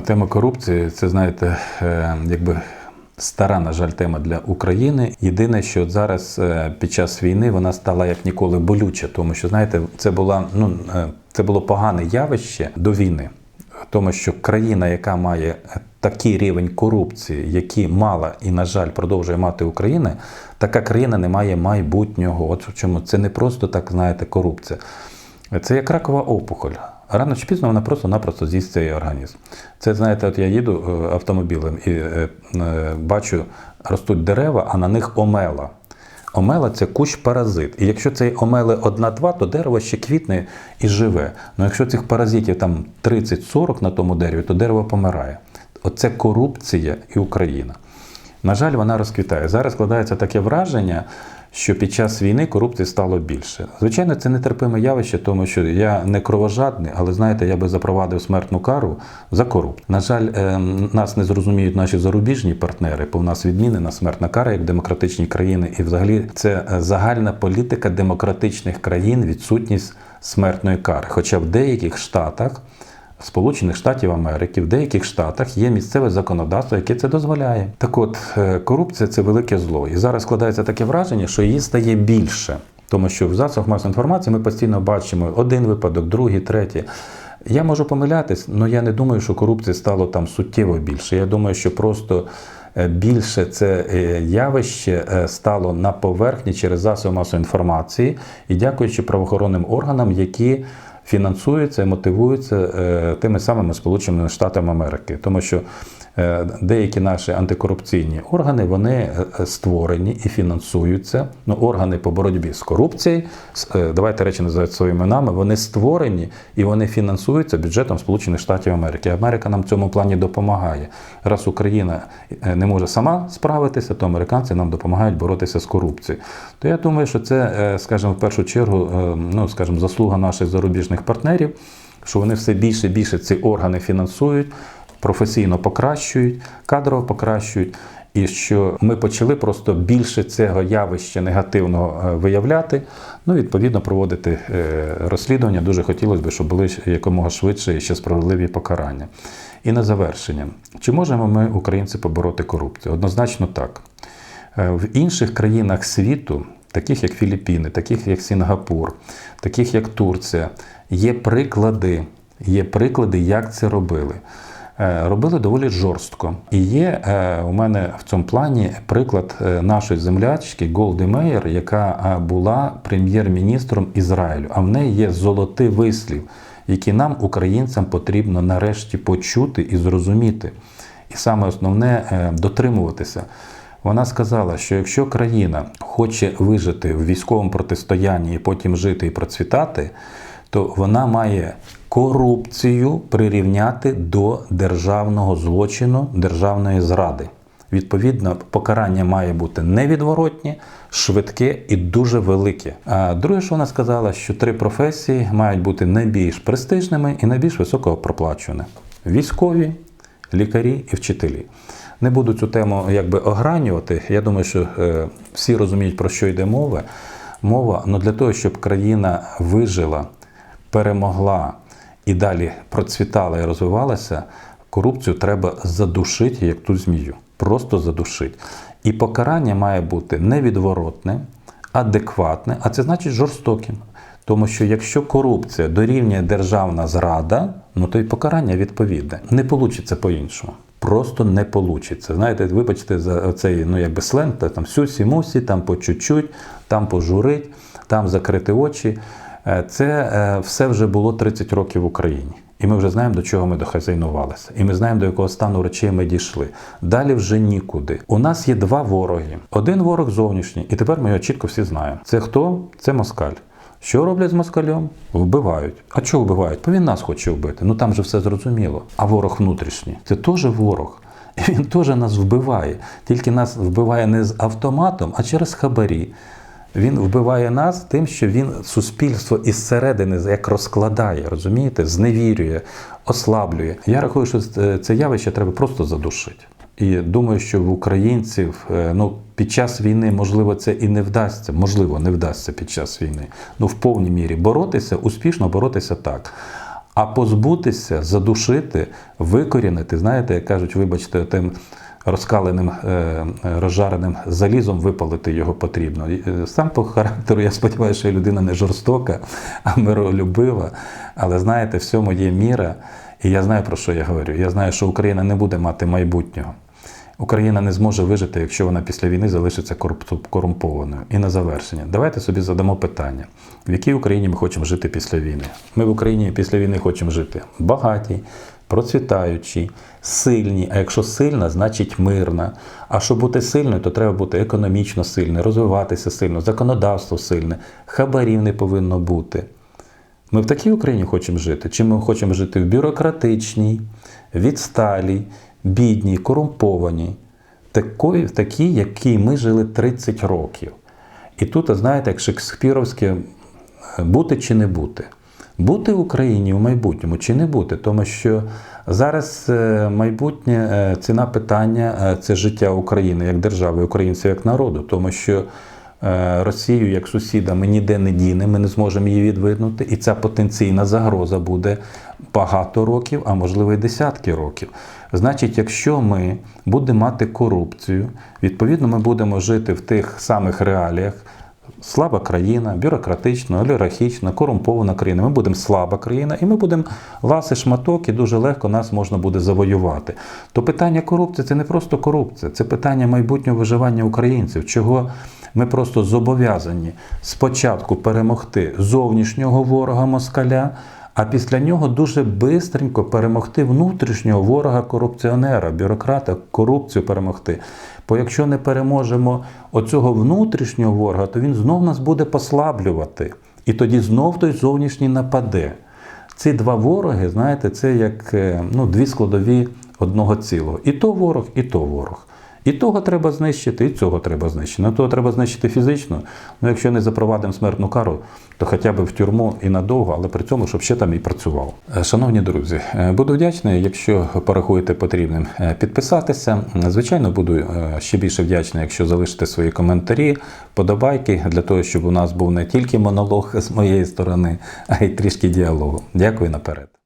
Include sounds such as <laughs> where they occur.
Тема корупції це, знаєте, е, якби стара, на жаль, тема для України. Єдине, що зараз е, під час війни вона стала як ніколи болюча, тому що, знаєте, це була ну е, це було погане явище до війни. Тому що країна, яка має такий рівень корупції, який мала і, на жаль, продовжує мати Україна, така країна не має майбутнього. От чому це не просто так, знаєте, корупція. Це як ракова опухоль. Рано чи пізно вона просто-напросто з'їсть цей організм. Це, знаєте, от я їду е, автомобілем і е, е, бачу, ростуть дерева, а на них омела. Омела це кущ паразит. І якщо цей омели одна-два, то дерево ще квітне і живе. Ну якщо цих паразитів там 30-40 на тому дереві, то дерево помирає. Оце корупція і Україна. На жаль, вона розквітає. Зараз складається таке враження, що під час війни корупції стало більше. Звичайно, це нетерпиме явище, тому що я не кровожадний, але знаєте, я би запровадив смертну кару за корупцію. На жаль, е, нас не зрозуміють наші зарубіжні партнери, бо в нас відмінена смертна кара як демократичні країни, і взагалі це е, загальна політика демократичних країн, відсутність смертної кари. Хоча в деяких штатах. Сполучених Штатів Америки в деяких штатах є місцеве законодавство, яке це дозволяє. Так от е, корупція це велике зло. І зараз складається таке враження, що її стає більше, тому що в засобах масової інформації ми постійно бачимо один випадок, другий, третій. Я можу помилятись, але я не думаю, що корупції стало там суттєво більше. Я думаю, що просто е, більше це е, явище стало на поверхні через засоби масової інформації і дякуючи правоохоронним органам, які фінансуються і мотивуються е, тими самими Сполученими Штатами Америки, тому що деякі наші антикорупційні органи вони е, створені і фінансуються. Ну, органи по боротьбі з корупцією, е, давайте речі називати своїми іменами, вони створені і вони фінансуються бюджетом Сполучених Штатів Америки. Америка нам в цьому плані допомагає. Раз Україна е, не може сама справитися, то американці нам допомагають боротися з корупцією. То я думаю, що це, е, скажімо, в першу чергу, е, ну скажімо, заслуга наших зарубіжних партнерів, що вони все більше і більше ці органи фінансують, професійно покращують, кадрово покращують. І що ми почали просто більше цього явища негативного е, виявляти, ну відповідно проводити е, розслідування. Дуже хотілося б, щоб були якомога швидше і ще справедливі покарання. І на завершення, чи можемо ми, українці, побороти корупцію? Однозначно так. Е, В інших країнах світу, таких як Філіппіни, таких як Сінгапур, таких як Турція, є приклади, є приклади, як це робили. Е, Робили доволі жорстко. І є е, у мене в цьому плані приклад е, нашої землячки Голди Меєр, яка була прем'єр-міністром Ізраїлю. А в неї є золотий вислів, який нам, українцям, потрібно нарешті почути і зрозуміти. І саме основне дотримуватися. Вона сказала, що якщо країна хоче вижити в військовому протистоянні і потім жити і процвітати, то вона має корупцію прирівняти до державного злочину, державної зради. Відповідно, покарання має бути невідворотнє, швидке і дуже велике. А друге, що вона сказала, що три професії мають бути найбільш престижними і найбільш високо проплачуваними: військові, лікарі і вчителі. Не буду цю тему якби огранювати. Я думаю, що е, всі розуміють, про що йде мова. Мова, але для того, щоб країна вижила, перемогла і далі процвітала і розвивалася, корупцію треба задушити, як ту змію. Просто задушити. І покарання має бути невідворотне, адекватне, а це значить жорстоким. Тому що якщо корупція дорівнює державна зрада, ну то й покарання відповідне. Не вийде по-іншому. Просто не вийде. Знаєте, вибачте за цей ну якби сленг, там сюсі мусі, там по чуть-чуть, там пожурить, там закрити очі. Е, Це е, все вже було 30 років в Україні. І ми вже знаємо, до чого ми дохазяйнувалися. І ми знаємо, до якого стану речей ми дійшли. Далі вже нікуди. У нас є два вороги. Один ворог зовнішній, і тепер ми його чітко всі знаємо. Це хто? Це москаль. Що роблять з москалем? Вбивають. А чого вбивають? Бо він нас хоче вбити. Ну там же все зрозуміло. А ворог внутрішній це теж ворог. І <laughs> він теж нас вбиває. Тільки нас вбиває не з автоматом, а через хабарі. Він вбиває нас тим, що він суспільство із середини як розкладає, розумієте, зневірює, ослаблює. Я рахую, що це- явище треба просто задушити. І думаю, що в українців е, ну, під час війни, можливо, це і не вдасться, можливо, не вдасться під час війни. Ну, в повній мірі боротися, успішно боротися так. а позбутися, задушити, викорінити, знаєте, як кажуть, вибачте, тим розкаленим, е, розжареним залізом випалити його потрібно. Е, Сам по характеру, я сподіваюся, що людина не жорстока, а миролюбива. Але знаєте, в цьому є міра, і я знаю, про що я говорю. Я знаю, що Україна не буде мати майбутнього. Україна не зможе вижити, якщо вона після війни залишиться корумп- корумпованою. І на завершення, давайте собі задамо питання: в якій Україні ми хочемо жити після війни? Ми в Україні після війни хочемо жити багатій, процвітаючій, сильній. А якщо сильна, значить мирна. А щоб бути сильною, то треба бути економічно сильною, розвиватися сильно, законодавство сильне, хабарів не повинно бути. Ми в такій Україні хочемо жити? Чи ми хочемо жити в бюрократичній, відсталій, бідній, корумпованій, такої, в такій, якій ми жили 30 років. І тут, знаєте, як шекспіровське бути чи не бути. Бути в Україні в майбутньому чи не бути, тому що зараз е, майбутнє е, ціна питання е, це життя України як держави, українців як народу, тому що Росію як сусіда ми ніде не дінемо, ми не зможемо її відвиднути, і ця потенційна загроза буде багато років, а можливо і десятки років. Значить, якщо ми будемо мати корупцію, відповідно ми будемо жити в тих самих реаліях. Слаба країна, бюрократична, олігархічна, корумпована країна. Ми будемо слаба країна, і ми будемо ласи шматок, і дуже легко нас можна буде завоювати. То питання корупції це не просто корупція, це питання майбутнього виживання українців, чого ми просто зобов'язані спочатку перемогти зовнішнього ворога москаля. А після нього дуже бистренько перемогти внутрішнього ворога корупціонера, бюрократа, корупцію перемогти. Бо якщо не переможемо оцього внутрішнього ворога, то він знов нас буде послаблювати. І тоді знов той зовнішній нападе. Ці два вороги, знаєте, це як е, ну, дві складові одного цілого. І то ворог, і то ворог. І того треба знищити, і цього треба знищити. Ну, того треба знищити фізично. Ну, якщо не запровадимо смертну кару, то хоча б в тюрму і надовго, але при цьому, щоб ще там і працював. Е, Шановні друзі, е, буду вдячний, якщо порахуєте потрібним е, підписатися. Звичайно, буду ще більше вдячний, якщо залишите свої коментарі, подобайки для того, щоб у нас був не тільки монолог з моєї сторони, а й трішки діалогу. Дякую наперед.